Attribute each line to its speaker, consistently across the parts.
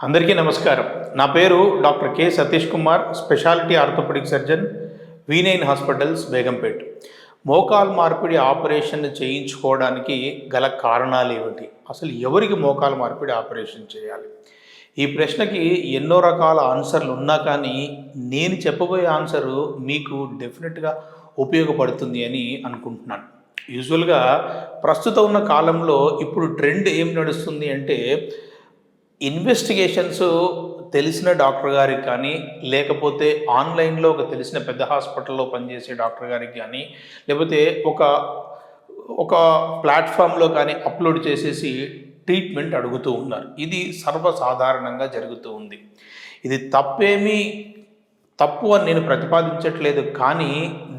Speaker 1: అందరికీ నమస్కారం. నా పేరు doctor K Satish Kumar speciality orthopedic surgeon V nine hospitals Begumpet. మోకాల్ మార్పిడి ఆపరేషన్ చేయించుకోవడానికి గల కారణాలు ఏమిటి? అసలు ఎవరికి మోకాల్ మార్పిడి ఆపరేషన్ చేయాలి? ఈ ప్రశ్నకి ఎన్నో రకాల ఆన్సర్లు ఉన్నా కానీ నేను చెప్పబోయే ఆన్సరు మీకు డెఫినెట్గా ఉపయోగపడుతుంది అని అనుకుంటున్నాను. యూజువల్గా ప్రస్తుతం ఉన్న కాలంలో ఇప్పుడు ట్రెండ్ ఏం నడుస్తుంది అంటే ఇన్వెస్టిగేషన్స్ తెలిసిన డాక్టర్ గారికి కానీ లేకపోతే ఆన్లైన్లో ఒక తెలిసిన పెద్ద హాస్పిటల్లో పనిచేసే డాక్టర్ గారికి కానీ లేకపోతే ఒక ఒక ప్లాట్ఫామ్లో కానీ అప్లోడ్ చేసేసి ట్రీట్మెంట్ అడుగుతూ ఉన్నారు. ఇది సర్వసాధారణంగా జరుగుతూ ఉంది. ఇది తప్పేమీ తప్పు అని నేను ప్రతిపాదించట్లేదు కానీ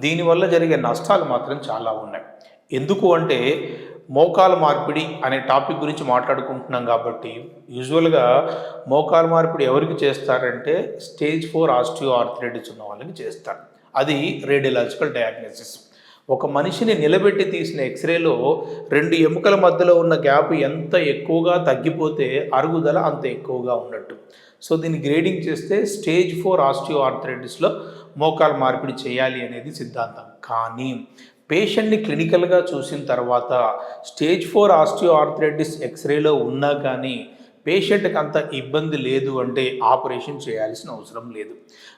Speaker 1: దీనివల్ల జరిగే నష్టాలు మాత్రం చాలా ఉన్నాయి. ఎందుకు అంటే మోకాల మార్పిడి అనే టాపిక్ గురించి మాట్లాడుకుంటున్నాం కాబట్టి యూజువల్గా మోకాల మార్పిడి ఎవరికి చేస్తారంటే స్టేజ్ ఫోర్ ఆస్టియో ఆర్థరైటిస్ ఉన్న వాళ్ళకి చేస్తారు. అది రేడియలాజికల్ డయాగ్నోసిస్. ఒక మనిషిని నిలబెట్టి తీసిన ఎక్స్రేలో రెండు ఎముకల మధ్యలో ఉన్న గ్యాప్ ఎంత ఎక్కువగా తగ్గిపోతే అరుగుదల అంత ఎక్కువగా ఉన్నట్టు సో దీన్ని గ్రేడింగ్ చేస్తే స్టేజ్ ఫోర్ ఆస్టియో ఆర్థరైటిస్లో మోకాలు మార్పిడి చేయాలి అనేది సిద్ధాంతం. కానీ పేషెంట్ని క్లినికల్గా చూసిన తర్వాత స్టేజ్ ఫోర్ ఆస్టియో ఆర్థరైటిస్ ఎక్స్రేలో ఉన్నా కానీ పేషెంట్కి అంత ఇబ్బంది లేదు అంటే ఆపరేషన్ చేయాల్సిన అవసరం లేదు.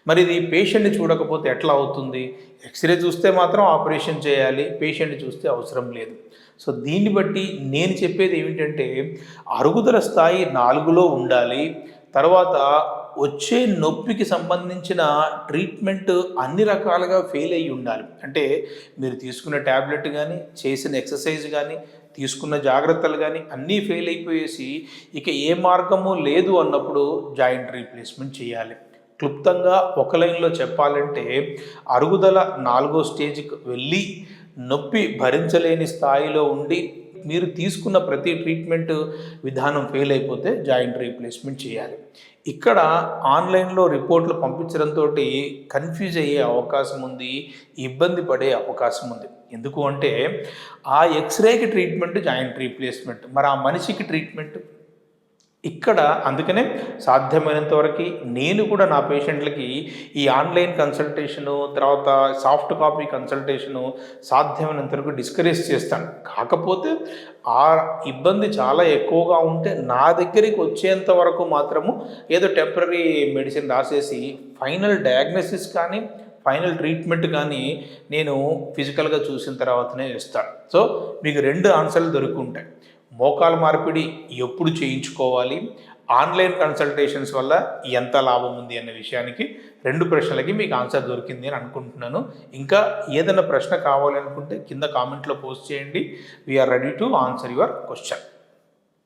Speaker 1: మరి ఇది పేషెంట్ని చూడకపోతే ఎట్లా అవుతుంది? ఎక్స్రే చూస్తే మాత్రం ఆపరేషన్ చేయాలి పేషెంట్ చూస్తే అవసరం లేదు. సో దీన్ని బట్టి నేను చెప్పేది ఏమిటంటే అరుగుదల స్థాయి నాలుగులో ఉండాలి తర్వాత వచ్చే నొప్పికి సంబంధించిన ట్రీట్మెంట్ అన్ని రకాలుగా ఫెయిల్ అయ్యి ఉండాలి. అంటే మీరు తీసుకున్న ట్యాబ్లెట్ కానీ చేసిన ఎక్సర్సైజ్ కానీ తీసుకున్న జాగ్రత్తలు కానీ అన్నీ ఫెయిల్ అయిపోయేసి ఇక ఏ మార్గము లేదు అన్నప్పుడు జాయింట్ రీప్లేస్మెంట్ చేయాలి. క్లుప్తంగా ఒక లైన్లో చెప్పాలంటే అరుగుదల నాలుగో స్టేజ్కి వెళ్ళి నొప్పి భరించలేని స్థాయిలో ఉండి మీరు తీసుకున్న ప్రతి ట్రీట్మెంట్ విధానం ఫెయిల్ అయిపోతే జాయింట్ రీప్లేస్మెంట్ చేయాలి. ఇక్కడ ఆన్లైన్లో రిపోర్ట్లు పంపించడంతో కన్ఫ్యూజ్ అయ్యే అవకాశం ఉంది ఇబ్బంది పడే అవకాశం ఉంది. ఎందుకు అంటే ఆ ఎక్స్రేకి ట్రీట్మెంట్ జాయింట్ రీప్లేస్మెంట్ మరి ఆ మనిషికి ట్రీట్మెంట్ ఇక్కడ అందుకనే సాధ్యమైనంత వరకు నేను కూడా నా పేషెంట్లకి ఈ ఆన్లైన్ కన్సల్టేషను తర్వాత సాఫ్ట్ కాపీ కన్సల్టేషను సాధ్యమైనంత వరకు డిస్కరేజ్ చేస్తాను. కాకపోతే ఆ ఇబ్బంది చాలా ఎక్కువగా ఉంటే నా దగ్గరికి వచ్చేంత వరకు మాత్రము ఏదో టెంపరీ మెడిసిన్ రాసేసి ఫైనల్ డయాగ్నోసిస్ కానీ ఫైనల్ ట్రీట్మెంట్ కానీ నేను ఫిజికల్గా చూసిన తర్వాతనే ఇస్తాను సో మీకు రెండు ఆన్సర్లు దొరుకుంటాయి. మోకాల మార్పిడి ఎప్పుడు చేయించుకోవాలి? ఆన్లైన్ కన్సల్టేషన్స్ వల్ల ఎంత లాభం ఉంది అనే విషయానికి రెండు ప్రశ్నలకి మీకు ఆన్సర్ దొరికింది అని అనుకుంటున్నాను. ఇంకా ఏదైనా ప్రశ్న కావాలనుకుంటే కింద కామెంట్లో పోస్ట్ చేయండి. We are ready to answer your question